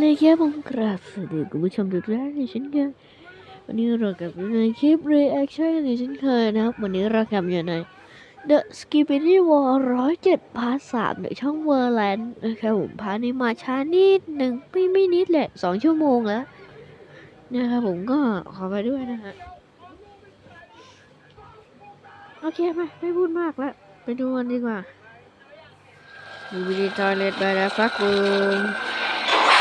เลยครับผมกราบสวัสดีคุณผู้ชมทุกท่านในเช่นเคยวันนี้เรากลับมาในคลิป reaction ในเช่นเคยนะครับ วันนี้เรากลับอยู่ใน The Skibidi War 107พาร์ท3ในช่อง World นะครับผมพาร์ทนี้มาช้านิดหนึ่งไม่ไม่นิดแหละ2ชั่วโมงแล้วนะครับผมก็ขอไปด้วยนะฮะโอเคไปไม่พูดมากแล้ว ไปดูกันดีกว่าดูวิดีทอยเล็ตไปแล้วฟั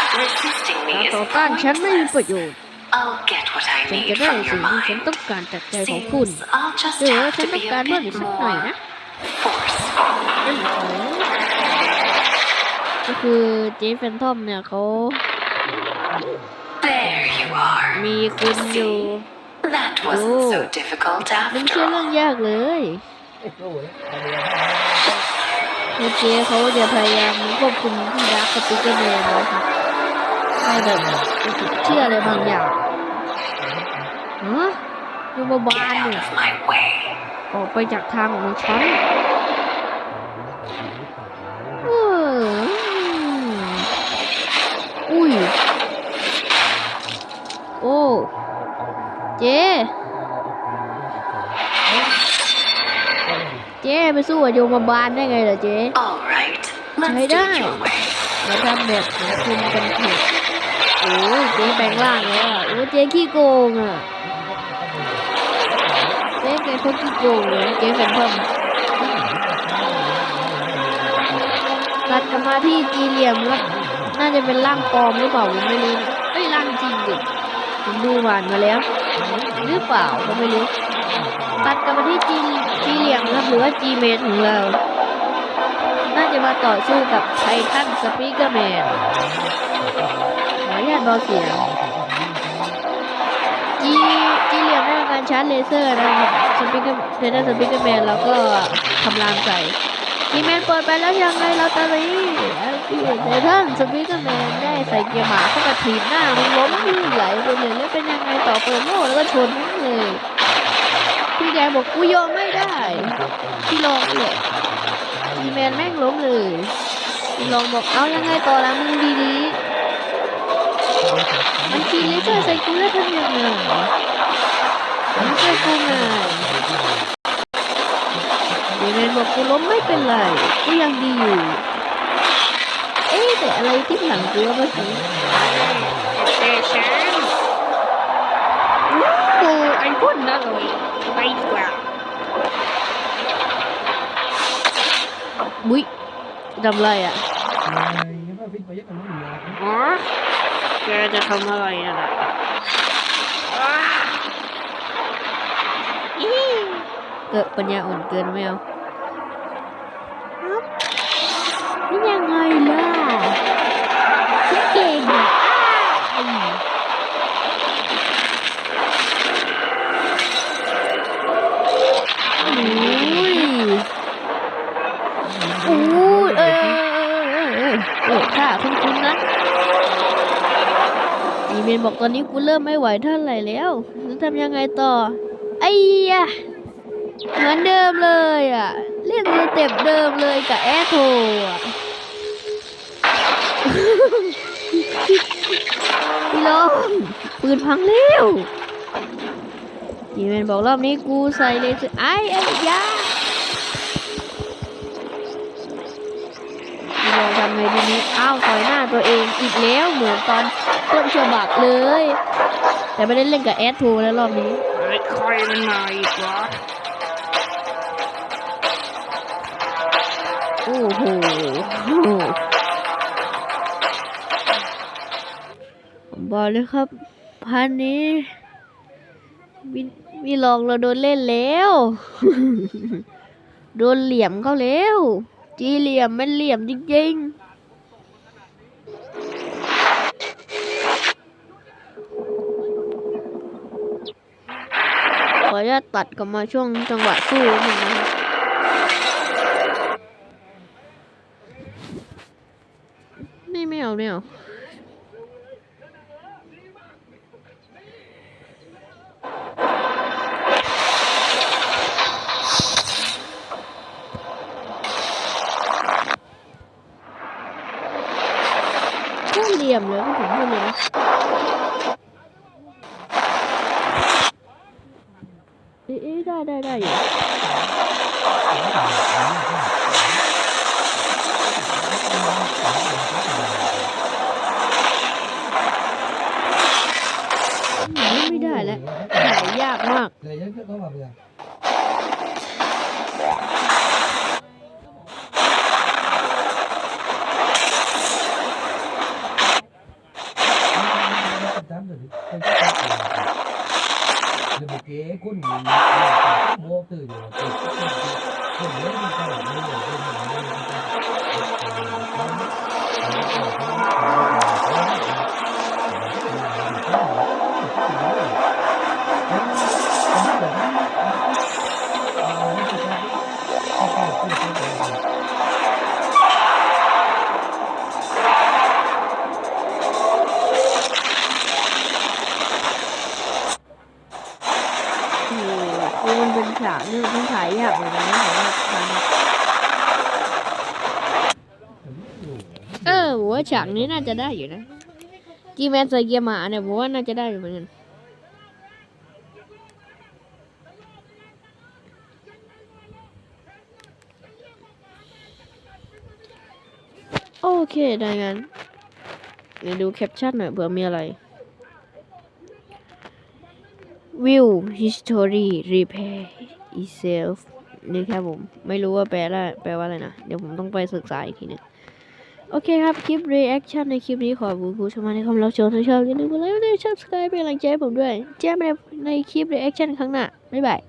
กบูม Resisting การ me is ต่อต้านฉันไม่มีประ pointless. โยชน์ I'll get what I ฉัน need จะได้ from สิ่ your งที่ฉัน mind. ต้องการจากใจของคุณ Seems I'll just เดี๋ยว have ฉัน to ต้อง be การ a เพิ่มอีก bit สักหน่อย more นะ forceful. ก็คือเจฟแฟนทอมเนี่ยเขา There you are. มีคุณอยู่ That wasn't so difficult มัน after เชื่อเรื่อง all. ยากเลยคือเจเขาจะพยายามควบคุมที่รักกับปิกเกอร์แมนนะครับ ให้แบบเชื่ออะไรบางอย่างฮะยูบาบา Get น out เนี่ย of my way. ออกไปจากทางของฉันเอออุ้ย โอ้ เจเจไปสู้กับโยมบาลได้ไงล่ะเจ All right. Let's Thấy do it đấy. your way. มาทำแบบหาคุณกันเถอะโอ้ย เจ๊แปลงร่างแล้วอะโอ้เจ๊ขี้โกงอะเจ๊แกเขาขี้โกงเลยเจ๊แฟนทอมตัดกลับมาที่จีเหลี่ยมแล้วน่าจะเป็นร่างปลอมหรือเปล่าผมไม่รู้เอ้ยร่างจริงดิผมดูผ่านมาแล้วหรือเปล่าก็ไม่รู้ตัดกลับมาที่จีจีเหลี่ยมครับหรือว่าจีเมนของเราน่าจะมาต่อสู้กับไททันสปีกเกอร์แมน อนุญาตเบาเสียงจีจีเหลี่ยมได้การชาร์จเลเซอร์นะครับสปีกเกอร์ไททันสปีกเกอร์แมนแล้วก็ทำลามใส่จีแมนเปิดไปแล้วยังไงเราตอนนี้ไททันสปีกเกอร์แมนได้ใส่เกียร์หมาเข้ามาถีบหน้ามันล้มไหลไปเลยแล้วเป็นยังไงต่อเปิดโล่แล้วก็ชนเลยพี่แกบอกกูยอมไม่ได้พี่ลองเลยอีแมนแม่งล้มเลยอีลองบอกเอายังไงต่อละมึงดีๆ มันกินเลเซอร์ใส่กูแล้วทำยังไงมันช่วยกูไงอีแมนบอกกูล้มไม่เป็นไร กูยังดีอยู่ เอ๊ะแต่อะไรที่หลังกูวเมื่อกี้เตชันกูไอ้พ่นนั่นเลยไปดีกว่าบุ้ยทำอะไรอะอ๋อ แกจะทำอะไรอะล่ะอ้าอีเกิดปัญญาอ่อนเกินไม่เอาครับนี่ยังไงล่ะฉันเก่งอะอ้ายโอ้ยอู้ยเออเออเออเออเออค่ะคุณคุณ ดีเมนบอกตอนนี้กูเริ่มไม่ไหวเท่าไหร่แล้วจะทำยังไงต่อ ไอ้ยะเหมือนเดิมเลยอะ เล่นสเต็ปเดิมเลยกับแอโทอะพี่ลองปืนพังเร็วอีเมนบอกรอบนี้กูใส่เลยไอ้ไอ้ยาเราทำไงทีนี้ อ้าวต่อยหน้าตัวเองอีกแล้วเหมือนตอน ต้นฉบับเลย แต่ไม่ได้เล่นกับแอดทูแล้วรอบนี้ไอ้คอยมันมาอีกวะโอ้โหบอกเลยครับพันนี้มีมีลองเราโดนเล่นแล้ว โดนเหลี่ยมเขาแล้ว จีเหลี่ยมมันเหลี่ยมจริงๆ ออนุญาตตัดกลับมาช่วงจังหวะสู้นิดนึงนะครับไม่ไม่เอาไม่เอาก็เหลี่ยมเลยก็ผมพูดเลยน 对对对有。vô từ điều là từ các nhân viên không biết chúng ta là nơi đầu tiên là nơi chúng ta Thank you. คือมันเป็นฉากที่มันถ่ายยากเหมือนกันนะผมว่าทำเออผมว่าฉากนี้น่าจะได้อยู่นะจีแมนใส่เกียร์หมาเนี่ยผมว่าน่าจะได้อยู่เหมือนกันโอเค ได้งั้นเดี๋ยวดูแคปชั่นหน่อยเผื่อมีอะไร วิว history repair itself นี่ครับผม ไม่รู้ว่าแปลว่าแปลว่าอะไรนะ เดี๋ยวผมต้องไปศึกษาอีกทีหนึงโอเคครับ คลิป reaction ในคลิปนี้ขอบคุณผู้ชมมากที่เข้ามรับชมถ้าชอบอย่าลืมกดไลค์กดแชร์ subscribe เป็นกำลังใจให้ผมด้วยเจอกันในคลิป reaction ครั้งหน้า บ๊ายบาย